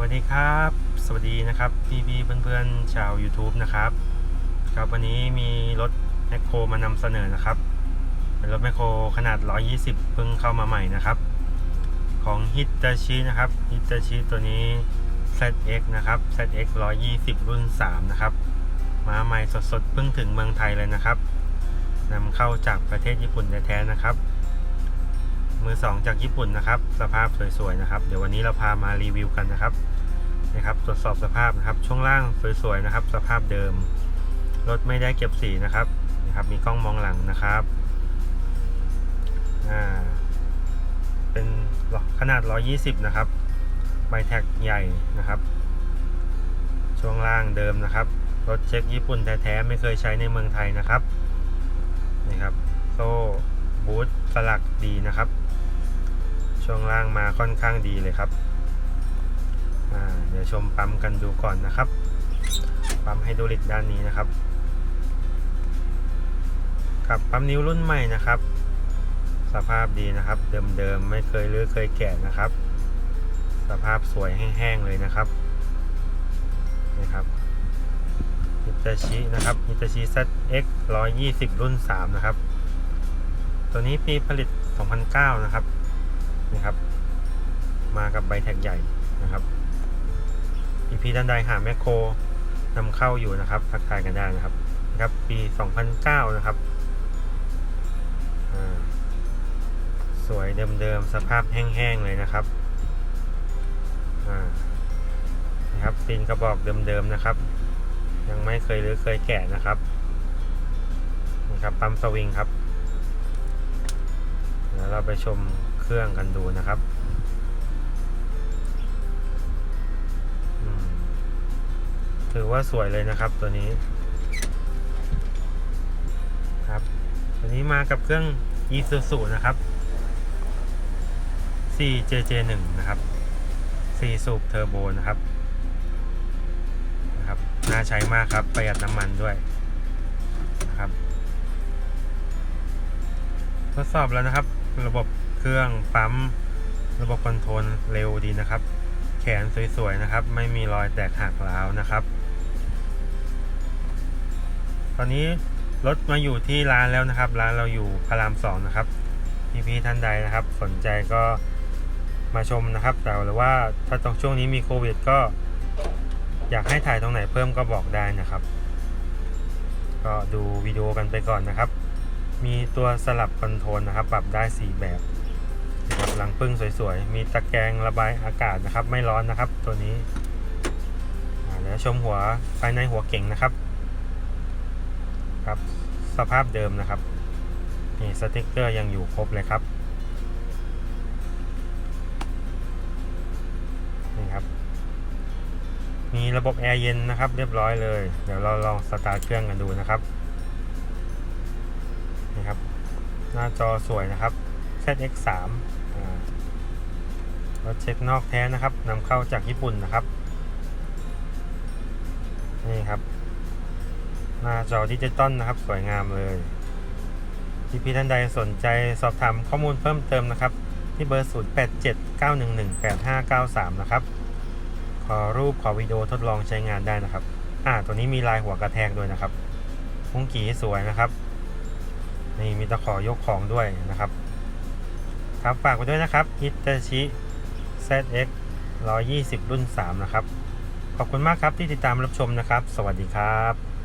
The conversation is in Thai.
วัสดีครับ สวัสดีนะครับพี่พี่เพื่อนๆชาว YouTube นะครับ ครับวันนี้มีรถแมคโครมานำเสนอนะครับ เป็นรถแมคโครขนาด 120 เพิ่งเข้ามาใหม่นะครับ ของฮิต a ชินะครับฮิต a ชิตัวนี้ ZX นะครับ ZX 120 รุ่น 3 นะครับ มาใหม่สดๆ เพิ่งถึงเมืองไทยเลยนะครับนำเข้าจากประเทศญี่ปุ่นแท้ๆนะครับ มือสองจากญี่ปุ่นนะครับ สภาพสวยๆนะครับ เดี๋ยววันนี้เราพามารีวิวกันนะครับนะครับตรวจสอบสภาพนะครับ ช่วงล่างสวยๆนะครับ สภาพเดิมรถไม่ได้เก็บสีนะครับนะครับ มีกล้องมองหลังนะครับอ่าเป็นขนาด 120 นะครับใบแท็กใหญ่นะครับ ช่วงล่างเดิมนะครับรถเช็คญี่ปุ่นแท้ๆไม่เคยใช้ในเมืองไทยนะครับนี่ครับโซ่บูทสลักดีนะครับ ช่วงล่างมาค่อนข้างดีเลยครับเดี๋ยวชมปั๊มกันดูก่อนนะครับ ปั๊มไฮดรอลิกด้านนี้นะครับกับปั๊มนิ้วรุ่นใหม่นะครับ สภาพดีนะครับ เดิมๆไม่เคยรื้อเคยแกะนะครับ สภาพสวยแห้งๆเลยนะครับนี่ครับฮิตาชินะครับฮิตาชิ ZX 120 รุ่น 3 นะครับ ตัวนี้ปีผลิต 2009 นะครับ นี่ครับ มากับใบแท็กใหญ่นะครับพี่พี่ท่านใดหาแมคโครนำเข้าอยู่นะครับทักทายกันได้นะครับนะครับ ปี 2009 นะครับสวยเดิมๆสภาพแห้งๆเลยนะครับนะครับปีนกระบอกเดิมๆนะครับ ยังไม่เคยหรือเคยแกะนะครับนี่ครับปั๊มสวิงครับเดี๋ยวเราไปชม เครื่องกันดูนะครับถือว่าสวยเลยนะครับตัวนี้ ครับ ตัวนี้มากับเครื่อง Isuzu นะครับ 4JJ1 นะครับ 4 สูบเทอร์โบนะครับนะครับ น่าใช้มากครับ ประหยัดน้ำมันด้วยนะครับ ทดสอบแล้วนะครับ ระบบ รื่องปั๊มระบบคอนโทรลเร็วดีนะครับ แขนสวยๆนะครับ ไม่มีรอยแตกหักร้าวนะครับ ตอนนี้รถมาอยู่ที่ร้านแล้วนะครับ ร้านเราอยู่พระรามสองนะครับพี่ๆท่านใดนะครับ สนใจก็มาชมนะครับ แต่หรือว่าถ้าตรงช่วงนี้มีโควิด ก็อยากให้ถ่ายตรงไหนเพิ่มก็บอกได้นะครับ ก็ดูวิดีโอกันไปก่อนนะครับ มีตัวสลับคอนโทรลนะครับ ปรับได้ 4 แบบ หลังปึ้งสวยๆ มีตะแกรงระบายอากาศนะครับ ไม่ร้อนนะครับ ตัวนี้อ่าแล้วชมหัวภายในหัวเก่งนะครับ ครับ สภาพเดิมนะครับ นี่สติกเกอร์ยังอยู่ครบเลยครับ นี่ครับ มีระบบแอร์เย็นนะครับ เรียบร้อยเลย เดี๋ยวเราลองสตาร์ทเครื่องกันดูนะครับ นี่ครับ หน้าจอสวยนะครับ ZX3 รถเช็คนอกแท้นะครับนำเข้าจากญี่ปุ่นนะครับ นี่ครับ หน้าจอดิจิตอลนะครับ สวยงามเลยที่พี่ท่านใดสนใจสอบถามข้อมูลเพิ่มเติมนะครับ ที่เบอร์ 0879118593 นะครับ ขอรูปขอวิดีโอทดลองใช้งานได้นะครับ อ่า ตัวนี้มีลายหัวกระแทกด้วยนะครับพุงกีสวยนะครับ นี่มีตะขอยกของด้วยนะครับ ครับฝากไว้ด้วยนะครับฮิตาชิ ZX 120 รุ่น 3 นะครับ ขอบคุณมากครับที่ติดตามรับชมนะครับ สวัสดีครับ